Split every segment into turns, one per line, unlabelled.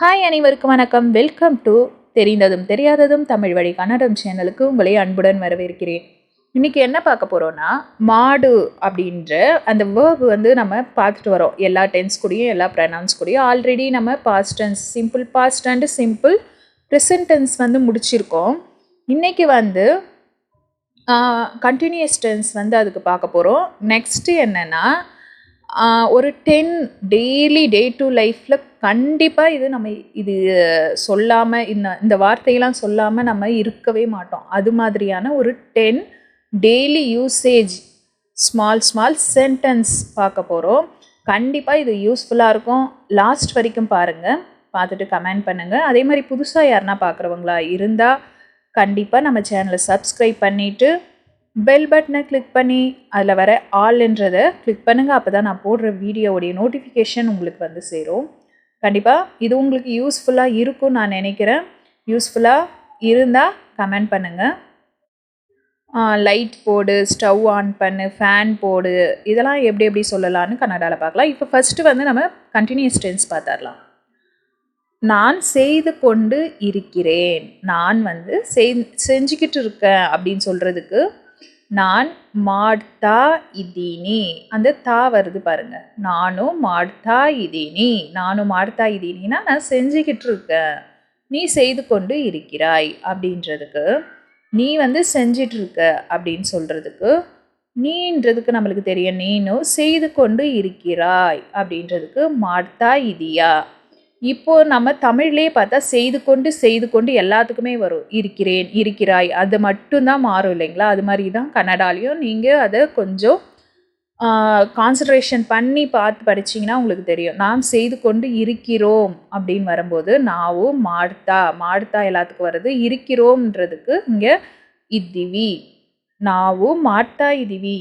Hi அனைவருக்கும் வணக்கம். Welcome to தெரிந்ததும் தெரியாததும் தமிழ் வழி கன்னடம் சேனலுக்கு உங்களை அன்புடன் வரவேற்கிறேன். இன்றைக்கி என்ன பார்க்க போகிறோன்னா மாடு அப்படின்ற அந்த வேர்ப் வந்து நம்ம பார்த்துட்டு வரோம். எல்லா டென்ஸ் கூடயும் எல்லா ப்ரனவுன்ஸ் கூடயும். ஆல்ரெடி நம்ம past tense simple past and simple present tense வந்து முடிச்சிருக்கோம். இன்றைக்கி வந்து கண்டினியூஸ் டென்ஸ் வந்து அதுக்கு பார்க்க போகிறோம் நெக்ஸ்ட்டு என்னென்னா ஒரு டென் டெய்லி டே டு லைஃப்பில் கண்டிப்பாக இது நம்ம இது சொல்லாமல் இந்த இந்த வார்த்தையெல்லாம் சொல்லாமல் நம்ம இருக்கவே மாட்டோம். அது மாதிரியான ஒரு ten daily usage small small sentence பார்க்க போகிறோம் கண்டிப்பாக இது யூஸ்ஃபுல்லாக இருக்கும். லாஸ்ட் வரைக்கும் பாருங்கள் பார்த்துட்டு கமெண்ட் பண்ணுங்கள் அதே மாதிரி புதுசாக யாருன்னா பார்க்குறவங்களா இருந்தால் கண்டிப்பாக நம்ம சேனலை சப்ஸ்கிரைப் பண்ணிவிட்டு பெல் பட்டனை கிளிக் பண்ணி அதில் வர ஆல்ன்றதை கிளிக் பண்ணுங்கள் அப்போ தான் நான் போடுற வீடியோவுடைய நோட்டிஃபிகேஷன் உங்களுக்கு வந்து சேரும். கண்டிப்பாக இது உங்களுக்கு யூஸ்ஃபுல்லாக இருக்கும்னு நான் நினைக்கிறேன். யூஸ்ஃபுல்லாக இருந்தால் கமெண்ட் பண்ணுங்கள் லைட் போடு ஸ்டவ் ஆன் பண்ணு ஃபேன் போடு இதெல்லாம் எப்படி எப்படி சொல்லலான்னு கன்னடாவில் பார்க்கலாம். இப்போ ஃபஸ்ட்டு வந்து நம்ம கண்டினியூஸ் டென்ஸ் பார்த்துடலாம். நான் செய்து கொண்டு இருக்கிறேன். நான் வந்து செய் செஞ்சுக்கிட்டு இருக்கேன் அப்படின்னு சொல்கிறதுக்கு நான் மாட்தா இதீனி. அந்த தா வருது பாருங்க. நானும் மாட்தா இதீனி. நானும் மாட்தா இதீனின்னா நான் செஞ்சுக்கிட்டு இருக்கேன் நீ செய்து கொண்டு இருக்கிறாய் அப்படின்றதுக்கு நீ வந்து செஞ்சிட்டு இருக்க அப்படின்னு சொல்கிறதுக்கு நீன்றதுக்கு நம்மளுக்கு தெரியும். நீனும் செய்து கொண்டு இருக்கிறாய் அப்படின்றதுக்கு மாட்தா இதியா இப்போ நம்ம தமிழ்லேயே பார்த்தா செய்து கொண்டு செய்து கொண்டு எல்லாத்துக்குமே வரும். இருக்கிறேன் இருக்கிறாய். அது மட்டும்தான் மாறும் இல்லைங்களா? அது மாதிரி தான் கன்னடாலையும் நீங்கள் அதை கொஞ்சம் கான்சன்ட்ரேஷன் பண்ணி பார்த்து படிச்சிங்கன்னா உங்களுக்கு தெரியும். நாம் செய்து கொண்டு இருக்கிறோம் அப்படின்னு வரும்போது நாவும் மாடுத்தா மாடுத்தா எல்லாத்துக்கும் வருது இருக்கிறோம்ன்றதுக்கு இங்கே இத்திவி நாவும் மாட்டா இதிவி.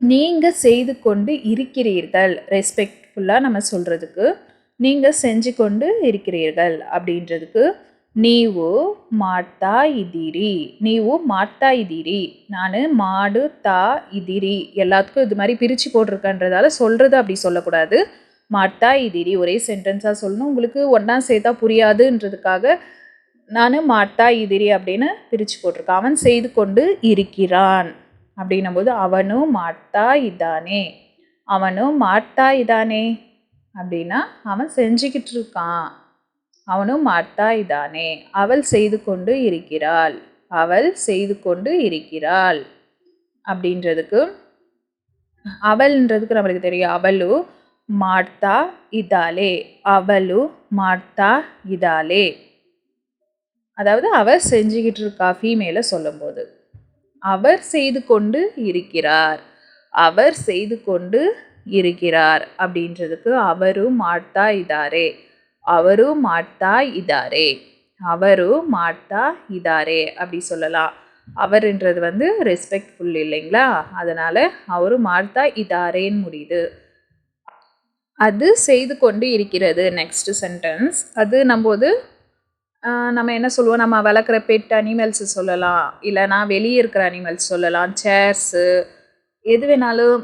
நீங்கள் செய்து கொண்டு இருக்கிறீர்கள். ரெஸ்பெக்ட்ஃபுல்லாக நம்ம சொல்கிறதுக்கு நீங்கள் செஞ்சு கொண்டு இருக்கிறீர்கள் அப்படின்றதுக்கு நீவு மாட்டா இதிரி நீவு மாட்டா இதிரி நான் மாடு தா இதிரி எல்லாத்துக்கும் இது மாதிரி பிரித்து போட்டிருக்கன்றதால சொல்கிறது அப்படி சொல்லக்கூடாது. மாட்டா இதிரி ஒரே சென்டென்ஸாக சொல்லணும். உங்களுக்கு ஒன்றா சேர்த்தா புரியாதுன்றதுக்காக நான் மாட்டா இதிரி அப்படின்னு பிரித்து போட்டிருக்கேன். அவன் செய்து கொண்டு இருக்கிறான். அப்படின்னும் போது அவனும் மாட்டா இதானே அவனும் மாட்டா இதானே அப்படின்னா அவன் செஞ்சுக்கிட்டு இருக்கான் அவனும் மாட்டா இதானே அவள் செய்து கொண்டு இருக்கிறாள். அவள் செய்து கொண்டு இருக்கிறாள். அப்படின்றதுக்கு அவள்ன்றதுக்கு நம்மளுக்கு தெரியும். அவளு மாட்டா இதாலே அவளு மாட்டா இதாலே அதாவது அவர் செஞ்சுக்கிட்டு இருக்கா ஃபீமேல சொல்லும்போது. அவர் செய்து கொண்டு இருக்கிறார். அவர் செய்து கொண்டு இருக்கிறார் அப்படின்றதுக்கு அவரும் மாட்டா இதாரே. அவரும் மாட்டா இதாரே. அவரும் மாட்டா இதாரே அப்படி சொல்லலாம். அவர்ன்றது வந்து ரெஸ்பெக்ட்ஃபுல் இல்லைங்களா? அதனால் அவரும் மாட்டா இதாரேன்னு முடியுது. அது செய்து கொண்டு இருக்கிறது நெக்ஸ்ட் சென்டென்ஸ் அது நம்போது நம்ம என்ன சொல்லுவோம்? நம்ம வளர்க்குற பெட் அனிமல்ஸ் சொல்லலாம். இல்லைனா வெளியே இருக்கிற அனிமல்ஸ் சொல்லலாம். சேர்ஸு எது வேணாலும்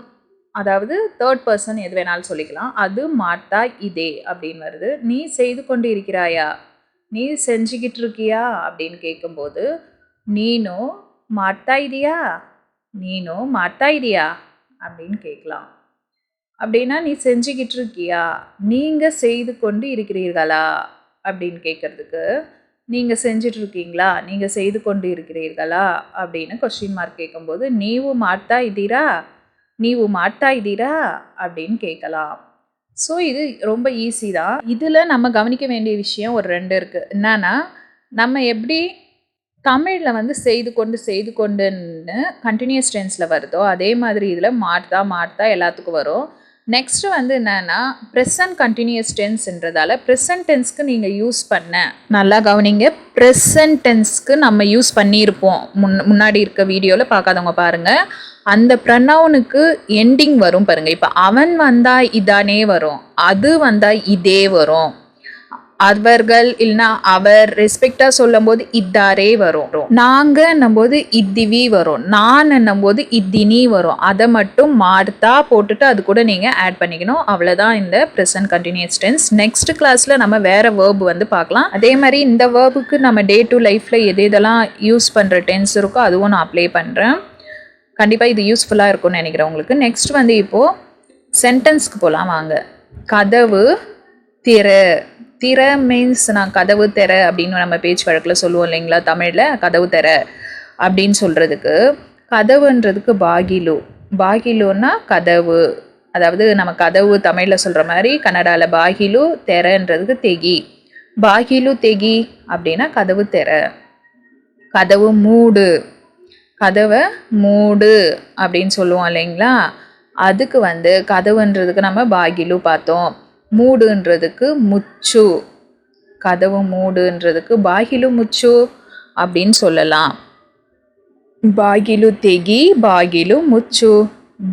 அதாவது தேர்ட் பர்சன் எது வேணாலும் சொல்லிக்கலாம். அது மாட்டா இதே அப்படின்னு வருது. நீ செய்து கொண்டு இருக்கிறாயா நீ செஞ்சுக்கிட்டு இருக்கியா? அப்படின்னு கேட்கும்போது நீனோ மாட்டா இதியா? நீனோ மாட்டா இதியா? அப்படின்னு கேட்கலாம் அப்படின்னா நீ செஞ்சுக்கிட்டு இருக்கியா? நீங்கள் செய்து கொண்டு இருக்கிறீர்களா அப்படின்னு கேட்குறதுக்கு நீங்கள் செஞ்சுட்டு இருக்கீங்களா? நீங்கள் செய்து கொண்டு இருக்கிறீர்களா அப்படின்னு கொஸ்டின் மார்க் கேட்கும்போது நீவும் மாட்டா இதீரா? நீவு மாட்டா இதீரா அப்படின்னு கேட்கலாம். ஸோ இது ரொம்ப ஈஸி தான். இதில் நம்ம கவனிக்க வேண்டிய விஷயம் ஒரு ரெண்டு இருக்குது என்னன்னா நம்ம எப்படி தமிழில் வந்து செய்து கொண்டு செய்து கொண்டுன்னு கண்டினியூஸ் டென்ஸில் வருதோ அதே மாதிரி இதில் மாட்டா மாட்டா எல்லாத்துக்கும் வரும். நெக்ஸ்ட்டு வந்து என்னென்னா ப்ரெசன்ட் கண்டினியூஸ் டென்ஸ்ன்றதால ப்ரெசன்ட் டென்ஸ்க்கு நீங்கள் யூஸ் பண்ண. நல்லா கவனிங்க ப்ரெசன்ட் டென்ஸ்க்கு நம்ம யூஸ் பண்ணியிருப்போம். முன் முன்னாடி இருக்க வீடியோவில் பார்க்காதவங்க பாருங்கள் அந்த ப்ரனவுனுக்கு எண்டிங் வரும் பாருங்கள் இப்போ அவன் வந்தால் இதானே வரும். அது வந்தால் இதே வரும். அவர்கள் இல்லைன்னா அவர் ரெஸ்பெக்டாக சொல்லும் போது இத்தாரே வரும். நாங்கன்னும் போது இத்திவி வரும். நான் போது இத்தினி வரும். அதை மட்டும் மார்த்தா போட்டுட்டு அது கூட நீங்கள் ஆட் பண்ணிக்கணும். அவ்வளோதான் இந்த ப்ரெசன்ட் கண்டினியூஸ் டென்ஸ் நெக்ஸ்ட் கிளாஸில் நம்ம வேறு வேர்பு வந்து பார்க்கலாம். அதே மாதிரி இந்த வேர்புக்கு நம்ம டே டு லைஃப்பில் எது எதெல்லாம் யூஸ் பண்ணுற டென்ஸ் இருக்கோ அதுவும் நான் அப்ளை பண்ணுறேன் கண்டிப்பாக இது யூஸ்ஃபுல்லாக இருக்கும்னு நினைக்கிறேன் உங்களுக்கு நெக்ஸ்ட் வந்து இப்போது சென்டென்ஸ்க்கு போகலாம் வாங்க. கதவு திற. திற மீன்ஸ் நான் கதவு திற அப்படின்னு நம்ம பேச்சு வழக்கில் சொல்லுவோம் இல்லைங்களா? தமிழில் கதவு திற அப்படின்னு சொல்கிறதுக்கு கதவுன்றதுக்கு பாகிலு. பாகிலுன்னா கதவு. அதாவது நம்ம கதவு தமிழில் சொல்கிற மாதிரி கன்னடாவில் பாகிலு தெரன்றதுக்கு தெகி. பாகிலு தெகி அப்படின்னா கதவு தெர கதவு மூடு. கதவை மூடு அப்படின்னு சொல்லுவோம் இல்லைங்களா? அதுக்கு வந்து கதவுன்றதுக்கு நம்ம பாகிலு பார்த்தோம். மூடுன்றதுக்கு முச்சு கதவு மூடுன்றதுக்கு பாகிலு முச்சு அப்படின்னு சொல்லலாம். பாகிலு தெகி பாகிலு முச்சு.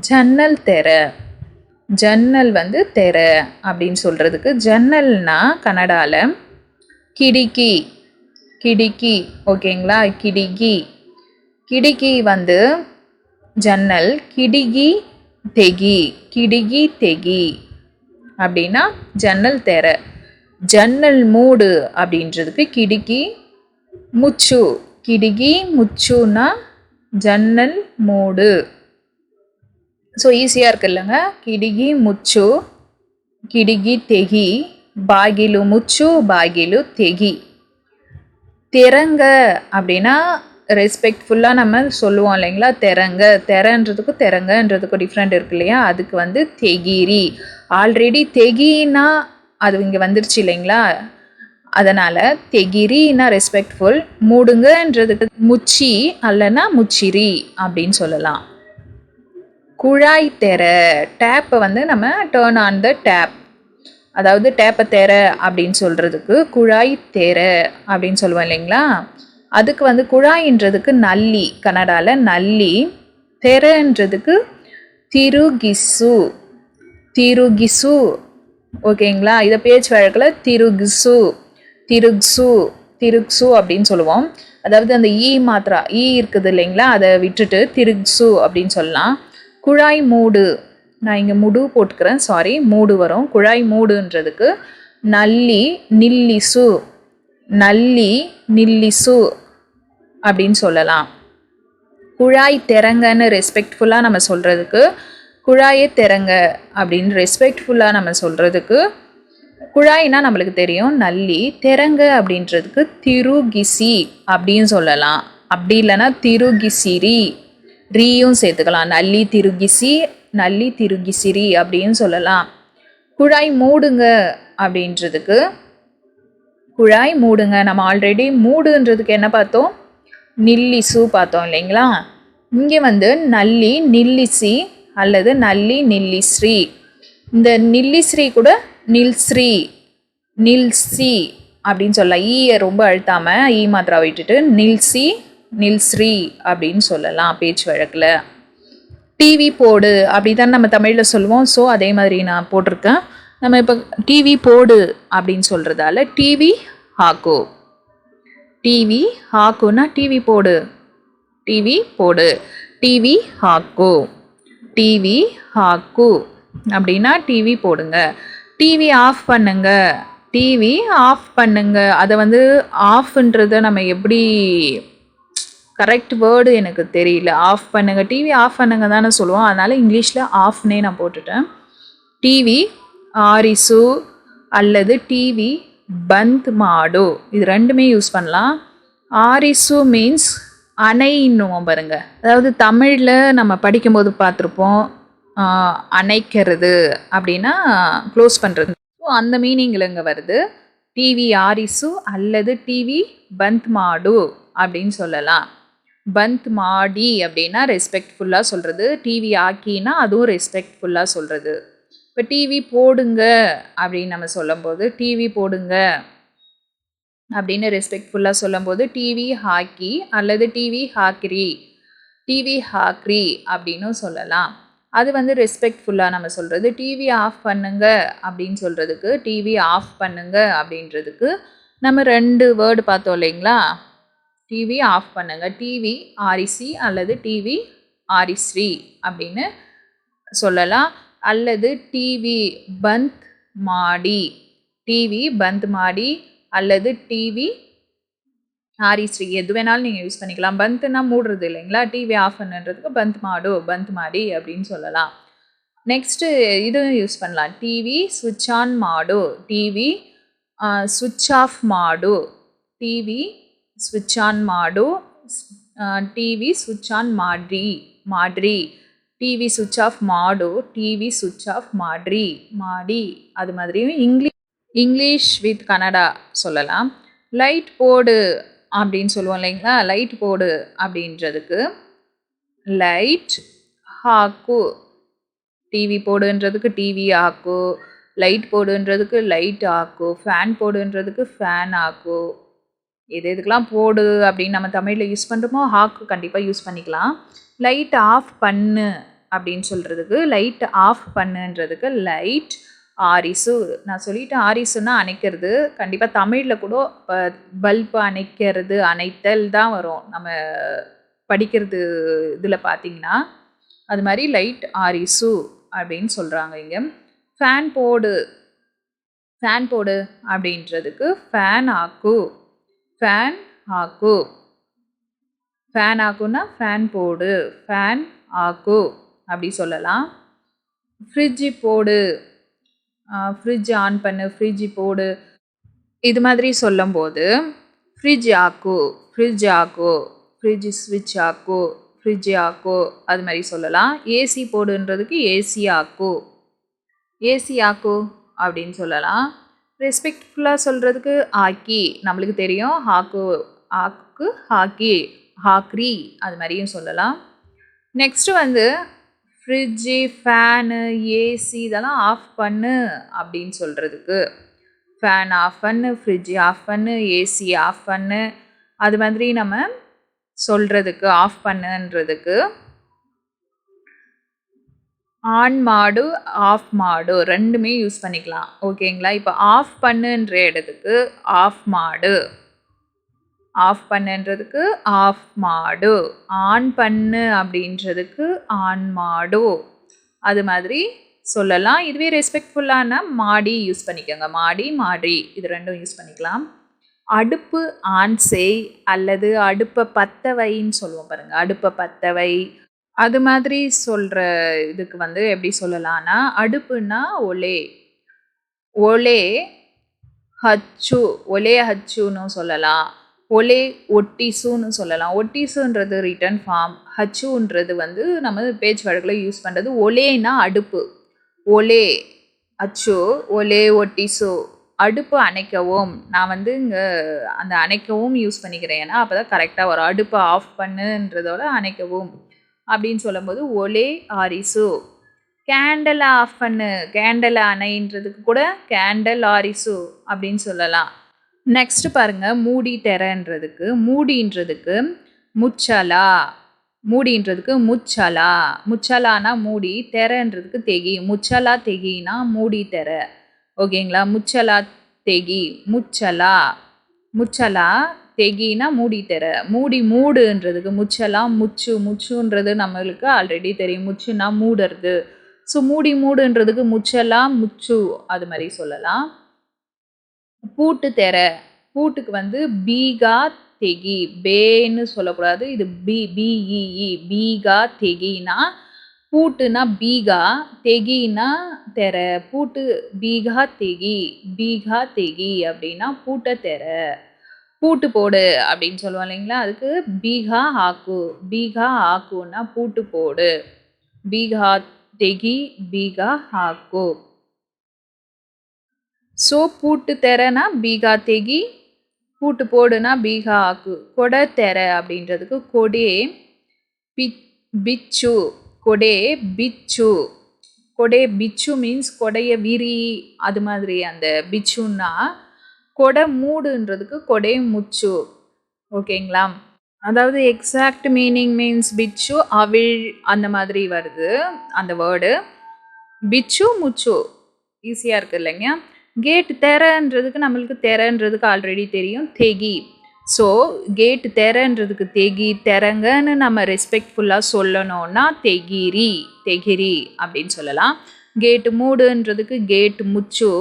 ஜன்னல் தெர ஜன்னல் வந்து தெர அப்படின்னு சொல்கிறதுக்கு ஜன்னல்னா கன்னடாவில் கிடிக்கி கிடிக்கி ஓகேங்களா? கிடிகி கிடிக்கி வந்து ஜன்னல் கிடிகி தெகி கிடிகி தெகி. அப்படின்னா ஜன்னல் தெர. ஜன்னல் மூடு அப்படின்றதுக்கு கிடுக்கி முச்சு. கிடுகி முச்சுன்னா ஜன்னல் மூடு. ஸோ ஈஸியாக இருக்கு இல்லைங்க கிடுகி முச்சு. கிடுகி தெகி. பாகிலு முச்சு பாகிலு தெகி. திறங்க அப்படின்னா ரெஸ்பெக்ட்ஃபுல்லாக நம்ம சொல்லுவோம் இல்லைங்களா? திறங்க திறன்றதுக்கும் திறங்கன்றதுக்கும் டிஃப்ரெண்ட் இருக்கு இல்லையா? அதுக்கு வந்து தெகிரி. ஆல்ரெடி தெகினா அது இங்கே வந்துருச்சு இல்லைங்களா? அதனால் தெகிரின்னா ரெஸ்பெக்ட்ஃபுல் மூடுங்கன்றதுக்கு முச்சி அல்லனா முச்சிரி அப்படின்னு சொல்லலாம். குழாய் தெர. டேப்பை வந்து நம்ம டேர்ன் ஆன் த டேப் அதாவது டேப்பை தெர அப்படின்னு சொல்கிறதுக்கு குழாய் தெர அப்படின்னு சொல்லுவோம் இல்லைங்களா? அதுக்கு வந்து குழாயின்றதுக்கு நல்லி கன்னடாவில் நல்லி தெரன்றதுக்கு திருகிசு திருகிசு ஓகேங்களா? இதை பேச்சு வழக்கில் திருகிசு திருக்சு திருக்சு அப்படின்னு சொல்லுவோம். அதாவது அந்த ஈ மாத்திரா ஈ இருக்குது இல்லைங்களா? அதை விட்டுட்டு திருக்சு அப்படின்னு சொல்லலாம். குழாய் மூடு. நான் இங்கே முடு போட்டுக்கிறேன் சாரி மூடு வரும். குழாய் மூடுன்றதுக்கு நல்லி நில்லிசு. நல்லி நில்லிசு அப்படின்னு சொல்லலாம். குழாய் திறங்கன்னு ரெஸ்பெக்ட்ஃபுல்லாக நம்ம சொல்கிறதுக்கு குழாயே திறங்க அப்படின்னு ரெஸ்பெக்ட்ஃபுல்லாக நம்ம சொல்கிறதுக்கு குழாய்னா நம்மளுக்கு தெரியும் நல்லி திறங்க அப்படின்றதுக்கு திருகிசி அப்படின்னு சொல்லலாம். அப்படி இல்லைன்னா திருகிசிரி ரீயும் சேர்த்துக்கலாம். நல்லி திருகிசி நல்லி திருகிசிரி அப்படின்னு சொல்லலாம். குழாய் மூடுங்க அப்படின்றதுக்கு குழாய் மூடுங்க. நம்ம ஆல்ரெடி மூடுன்றதுக்கு என்ன பார்த்தோம்? நில்லிசு பார்த்தோம் இல்லைங்களா? இங்கே வந்து நல்லி நில்லிசி அல்லது நல்லி நில்லிஸ்ரீ. இந்த நில்லிஸ்ரீ கூட நில்ஸ்ரீ நில்சி அப்படின்னு சொல்லலாம் ஈயை ரொம்ப அழுத்தாமல் ஈ மாத்திரா விட்டுட்டு நில்சி நில்ஸ்ரீ அப்படின்னு சொல்லலாம் பேச்சு வழக்கில். டிவி போடு அப்படி தான் நம்ம தமிழில் சொல்லுவோம். ஸோ அதே மாதிரி நான் போட்டிருக்கேன். நம்ம இப்போ டிவி போடு அப்படின்னு சொல்கிறதால டிவி ஹாக்கு டிவி ஹாக்குன்னா டிவி போடு டிவி போடு டிவி ஹாக்கு டிவி ஹாக்கு அப்படின்னா டிவி போடுங்க டிவி ஆஃப் பண்ணுங்க டிவி ஆஃப் பண்ணுங்க அதை வந்து ஆஃப்ன்றத நம்ம எப்படி கரெக்ட் வேர்டு எனக்கு தெரியல ஆஃப் பண்ணுங்கள் டிவி ஆஃப் பண்ணுங்க தானே சொல்லுவோம் அதனால் இங்கிலீஷில் ஆஃப்னே நான் போட்டுட்டேன் டிவி ஆரிசு அல்லது டிவி பந்த் மாடு. இது ரெண்டுமே யூஸ் பண்ணலாம். ஆரிசு மீன்ஸ் அணைன்னுவோம் பாருங்க. அதாவது தமிழில் நம்ம படிக்கும்போது பார்த்துருப்போம் அணைக்கிறது அப்படின்னா க்ளோஸ் பண்ணுறது ஸோ அந்த மீனிங்கில் இங்கே வருது. டிவி ஆரிசு அல்லது டிவி பந்த் மாடு அப்படின்னு சொல்லலாம். பந்த் மாடி அப்படின்னா ரெஸ்பெக்ட்ஃபுல்லாக சொல்கிறது டிவி ஆக்கினா அதுவும் ரெஸ்பெக்ட்ஃபுல்லாக சொல்கிறது இப்போ டிவி போடுங்க அப்படின்னு நம்ம சொல்லும்போது டிவி போடுங்க அப்படின்னு ரெஸ்பெக்ட்ஃபுல்லாக சொல்லும்போது டிவி ஹாக்கி அல்லது டிவி ஹாக்ரி டிவி ஹாக்ரி அப்படின்னு சொல்லலாம் அது வந்து ரெஸ்பெக்ட்ஃபுல்லாக நம்ம சொல்கிறது டிவி ஆஃப் பண்ணுங்க அப்படின்னு சொல்கிறதுக்கு டிவி ஆஃப் பண்ணுங்க அப்படின்றதுக்கு நம்ம ரெண்டு வேர்டு பார்த்தோம் இல்லைங்களா டிவி ஆஃப் பண்ணுங்க டிவி ஆரிசி அல்லது டிவி ஆரிஸ்ரீ அப்படின்னு சொல்லலாம் அல்லது டிவி பந்த் மாடி. டிவி பந்த் மாடி அல்லது டிவி ஆரிஸ்ரீ எது வேணாலும் நீங்கள் யூஸ் பண்ணிக்கலாம். பந்த்னா மூடுறது இல்லைங்களா? டிவி ஆஃப் பண்ணுன்றதுக்கு பந்த் மாடு பந்த் மாடி அப்படின்னு சொல்லலாம். நெக்ஸ்ட்டு இதுவும் யூஸ் பண்ணலாம். டிவி சுவிட்ச் ஆன் மாடு டிவி சுவிட்ச் ஆஃப் மாடு டிவி சுவிட்ச் ஆன் மாடு டிவி சுவிட்ச் ஆன் மாட்ரி மாட்ரி டிவி சுவிச் ஆஃப் மாடு டிவி சுவிச் ஆஃப் மாட்ரி மாடி அது மாதிரியும் இங்கிலீஷ் இங்கிலீஷ் வித் கனடா சொல்லலாம். லைட் போடு அப்படின்னு சொல்லுவோம் இல்லைங்களா? லைட் போடு அப்படின்றதுக்கு லைட் ஹாக்கு டிவி போடுன்றதுக்கு டிவி ஆக்கு. லைட் போடுன்றதுக்கு லைட் ஆக்கு. ஃபேன் போடுன்றதுக்கு ஃபேன் ஆக்கு. எது எதுக்கெலாம் போடு அப்படின்னு நம்ம தமிழில் யூஸ் பண்ணுறோமோ ஹாக்கு கண்டிப்பாக யூஸ் பண்ணிக்கலாம். லைட் ஆஃப் பண்ணு அப்படின்னு சொல்கிறதுக்கு லைட் ஆஃப் பண்ணுன்றதுக்கு லைட் ஆரிசு. நான் சொல்லிட்டேன் ஆரிசுன்னா அணைக்கிறது. கண்டிப்பாக தமிழில் கூட இப்போ பல்பு அணைக்கிறது அணைத்தல் தான் வரும். நம்ம படிக்கிறது இதில் பார்த்தீங்கன்னா அது மாதிரி லைட் ஆரிசு அப்படின்னு சொல்கிறாங்க இங்கே. ஃபேன் போடு. ஃபேன் போடு அப்படின்றதுக்கு ஃபேன் ஆக்கு. ஃபேன் ஆக்கு. ஃபேன் ஆக்குன்னா ஃபேன் போடு. ஃபேன் ஆக்கு அப்படி சொல்லலாம். ஃப்ரிட்ஜி போடு. ஃப்ரிட்ஜ் ஆன் பண்ணு. ஃப்ரிட்ஜி போடு. இது மாதிரி சொல்லும்போது ஃப்ரிட்ஜ் ஆக்கு. ஃப்ரிட்ஜ் ஆக்கு. ஃப்ரிட்ஜ் ஸ்விட்ச் ஆக்கு. ஃப்ரிட்ஜ் ஆக்கு. அது மாதிரி சொல்லலாம். ஏசி போடுன்றதுக்கு ஏசி ஆக்கு. ஏசி ஆக்கு அப்படின்னு சொல்லலாம். ரெஸ்பெக்ட்ஃபுல்லாக சொல்கிறதுக்கு ஆக்கி நம்மளுக்கு தெரியும். ஹாக்கு ஆக்கு ஹாக்கி ஹாக்ரி அது மாதிரியும் சொல்லலாம். நெக்ஸ்ட்டு வந்து ஃப்ரிட்ஜு ஃபேனு ஏசி இதெல்லாம் ஆஃப் பண்ணு அப்படின்னு சொல்கிறதுக்கு ஃபேன் ஆஃப் பண்ணு ஃப்ரிட்ஜ் ஆஃப் பண்ணு ஏசி ஆஃப் பண்ணு. அது மாதிரி நம்ம சொல்கிறதுக்கு ஆஃப் பண்ணுன்றதுக்கு. ஆன் மாடு ஆஃப் மாடு ரெண்டுமே யூஸ் பண்ணிக்கலாம். ஓகேங்களா? இப்போ ஆஃப் பண்ணுன்ற இடத்துக்கு ஆஃப் மாடு. ஆஃப் பண்ணுன்றதுக்கு ஆஃப் மாடு. ஆன் பண்ணு அப்படின்றதுக்கு ஆன் மாடு. அது மாதிரி சொல்லலாம். இதுவே ரெஸ்பெக்ட்ஃபுல்லான மாடி யூஸ் பண்ணிக்கோங்க. மாடி மாடி. இது ரெண்டும் யூஸ் பண்ணிக்கலாம். அடுப்பு ஆன் செய் அல்லது அடுப்பை பத்தவைன்னு சொல்லுவோம் பாருங்கள் அடுப்பை பத்தவை அது மாதிரி சொல்கிற இதுக்கு வந்து எப்படி சொல்லலாம்னா அடுப்புன்னா ஒலே. ஒலே ஹச்சு ஒலே ஹச்சுன்னு சொல்லலாம். ஒலே ஒட்டிசுன்னு சொல்லலாம். ஒட்டிசுன்றது ரிட்டர்ன் ஃபார்ம் ஹச்சுன்றது வந்து நம்ம பேச்சு வழக்கில் யூஸ் பண்ணுறது ஒலேனா அடுப்பு. ஒலே அச்சு ஒலே ஒட்டிசு. அடுப்பு அணைக்கவும். நான் வந்து இங்கே அந்த அணைக்கவும் யூஸ் பண்ணிக்கிறேன். ஏன்னா அப்போ தான் கரெக்டாக வரும். அடுப்பை ஆஃப் பண்ணுன்றதோட அணைக்கவும். அப்படின்னு சொல்லும்போது ஒலே ஆரிசு. கேண்டல் ஆஃப் பண்ணு கேண்டல் அணைன்றதுக்கு கூட கேண்டல் ஆரிசு அப்படின்னு சொல்லலாம். நெக்ஸ்ட் பாருங்க மூடி தெரன்றதுக்கு மூடின்றதுக்கு முச்சலா. மூடின்றதுக்கு முச்சலா. முச்சலானா மூடி தெரன்றதுக்கு தெகி. முச்சலா தெகினா மூடி தெர ஓகேங்களா? முச்சலா தெகி. முச்சலா. முச்சலா தெகினா மூடி மூடி மூடுன்றதுக்கு முச்செல்லாம் முச்சு முச்சுன்றது நம்மளுக்கு ஆல்ரெடி தெரியும். முச்சுனா மூடுறது. ஸோ மூடி மூடுன்றதுக்கு முச்செல்லாம் முச்சு அது மாதிரி சொல்லலாம். பூட்டு தெர பூட்டுக்கு வந்து பீகா தெகி பேன்னு சொல்லக்கூடாது. இது பி பிஇஇ பீகா தெகினா பூட்டுனா பீகா தெகினா தெர பூட்டு பீகா தெகி பீகா தெகி அப்படின்னா பூட்டை தெர பூட்டு போடு அப்படின்னு சொல்லுவோம் இல்லைங்களா? அதுக்கு பீகா ஆக்கு பீகா ஆக்குன்னா பூட்டு போடு. பீகா தெகி பீகா ஆக்கு. ஸோ பூட்டு தெரனா பீகா தெகி பூட்டு போடுனா பீகா ஆக்கு. கொடை தெர அப்படின்றதுக்கு கொடே பி பிச்சு கொடே பிச்சு. கொடே பிச்சு மீன்ஸ் கொடைய விரி அது மாதிரி அந்த பிச்சுன்னா கொடை மூடுன்றதுக்கு கொடை முச்சு. ஓகேங்களா? அதாவது எக்ஸாக்ட் மீனிங் மீன்ஸ் பிச்சு அவிழ் அந்த மாதிரி வருது அந்த வேர்டு பிச்சு முச்சு. ஈஸியாக இருக்குது இல்லைங்க? கேட் தெரன்றதுக்கு நம்மளுக்கு தெரன்றதுக்கு ஆல்ரெடி தெரியும் தெகி. ஸோ கேட் தெரன்றதுக்கு தெகி தெரங்கன்னு நம்ம ரெஸ்பெக்ட்ஃபுல்லாக சொல்லணும்னா தெகிரி தெகிரி அப்படின்னு சொல்லலாம். கேட்டு மூடுன்றதுக்கு கேட் முச்சு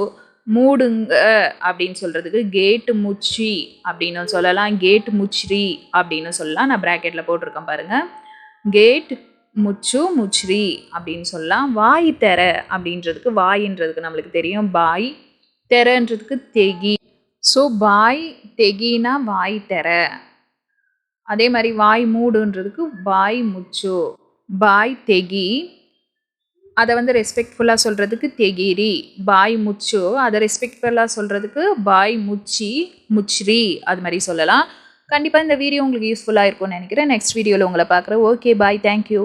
மூடுங்க அப்படின்னு சொல்கிறதுக்கு கேட்டு முச்சி அப்படின்னு சொல்லலாம். கேட் முச்ரி அப்படின்னு சொல்லலாம். நான் ப்ராக்கெட்டில் போட்டிருக்கேன் பாருங்கள் கேட் முச்சு முச்ரி அப்படின்னு சொல்லலாம். வாய் தெர அப்படின்றதுக்கு வாயின்றதுக்கு நம்மளுக்கு தெரியும். பாய் தெரன்றதுக்கு தெகி. ஸோ பாய் தெகினா வாய் தெர. அதே மாதிரி வாய் மூடுன்றதுக்கு பாய் முச்சு. பாய் தெகி. அதை வந்து ரெஸ்பெக்ட்ஃபுல்லாக சொல்கிறதுக்கு தெகிரி பாய் முச்சு. அதை ரெஸ்பெக்ட்ஃபுல்லாக சொல்கிறதுக்கு பாய் முச்சி முச்ரி அது மாதிரி சொல்லலாம். கண்டிப்பாக இந்த வீடியோ உங்களுக்கு யூஸ்ஃபுல்லாக இருக்கும்னு நினைக்கிறேன். நெக்ஸ்ட் வீடியோவில் உங்களை பார்க்குறேன். Okay bye thank you